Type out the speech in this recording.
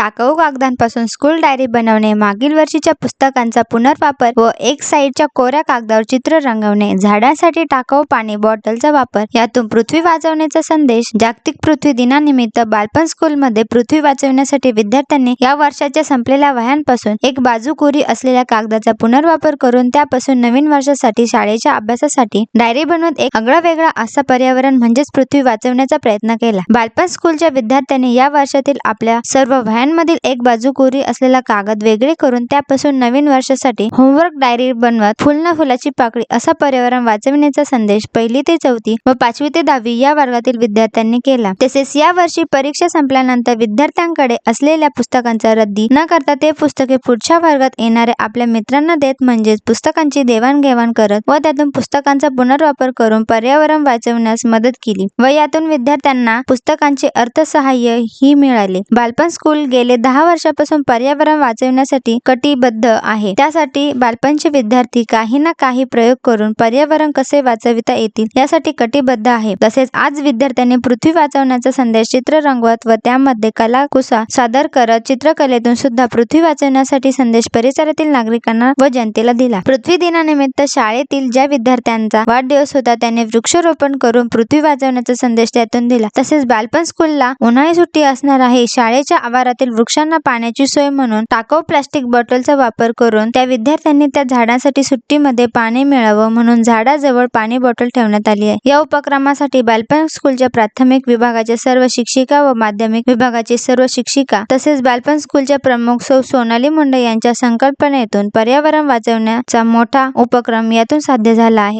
टाकाऊ कागदांपासून school diary बनवणे मागील वर्षीच्या पुस्तकांचा पुनर्वापर व एक साईडच्या कोऱ्या कागदावर चित्र रंगवणे झाडांसाठी टाकाऊ पाणी बॉटलचा वापर यातून पृथ्वी वाचवण्याचा संदेश जागतिक पृथ्वी दिनानिमित्त बालपण स्कूलमध्ये पृथ्वी वाचवण्यासाठी विद्यार्थ्यांनी या वर्षाच्या संपलेल्या वह्यांपासून एक बाजू कोरी असलेल्या कागदाचा पुनर्वापर करून त्यापासून नवीन वर्षासाठी शाळेच्या अभ्यासासाठी डायरी बनवत एक आगळा वेगळा असा पर्यावरण म्हणजेच पृथ्वी वाचवण्याचा प्रयत्न केला. बालपण स्कूलच्या विद्यार्थ्यांनी या वर्षातील आपल्या सर्व पानांमधील एक बाजू कोरी असलेला कागद वेगळे करून त्यापासून नवीन वर्षासाठी होमवर्क डायरी बनवत फुल ना फुलाची पाकळी असा पर्यावरण वाचविण्याचा संदेश पहिली ते चौथी व पाचवी ते दहावी या वर्गातील विद्यार्थ्यांनी केला. तसेच या वर्षी परीक्षा संपल्यानंतर विद्यार्थ्यांकडे असलेल्या पुस्तकांचा रद्दी न करता ते पुस्तके पुढच्या वर्गात येणाऱ्या आपल्या मित्रांना देत म्हणजेच पुस्तकांची देवाणघेवाण करत व त्यातून पुस्तकांचा पुनर्वापर करून पर्यावरण वाचवण्यास मदत केली व यातून विद्यार्थ्यांना पुस्तकांचे अर्थसहाय्य ही मिळाले. बालपण स्कूल गे गेले दहा वर्षापासून पर्यावरण वाचवण्यासाठी कटिबद्ध आहे. त्यासाठी बालपणचे विद्यार्थी काही ना काही प्रयोग करून पर्यावरण कसे वाचविता येतील यासाठी कटिबद्ध आहे. तसेच आज विद्यार्थ्यांनी पृथ्वी वाचवण्याचा संदेश चित्र रंगवत व त्यामध्ये कलाकुसा सादर करत चित्रकलेतून सुद्धा पृथ्वी वाचवण्यासाठी संदेश परिसरातील नागरिकांना व जनतेला दिला. पृथ्वी दिनानिमित्त शाळेतील ज्या विद्यार्थ्यांचा वाढदिवस होता त्यांनी वृक्षारोपण करून पृथ्वी वाचवण्याचा संदेश त्यातून दिला. तसेच बालपण स्कूलला उन्हाळी सुट्टी असणार आहे. शाळेच्या आवारातील वृक्षांना पाण्याची सोय म्हणून टाकाऊ प्लास्टिक बॉटलचा वापर करून त्या विद्यार्थ्यांनी त्या झाडांसाठी सुट्टीमध्ये पाणी मिळावं म्हणून झाडाजवळ पाणी बॉटल ठेवण्यात आली आहे. या उपक्रमासाठी बालपण स्कूलच्या प्राथमिक विभागाच्या सर्व शिक्षिका व माध्यमिक विभागाचे सर्व शिक्षिका तसेच बालपण स्कूलच्या प्रमुख सौ सोनाली मुंडे यांच्या संकल्पनेतून पर्यावरण वाचवण्याचा मोठा उपक्रम यातून साध्य झाला आहे.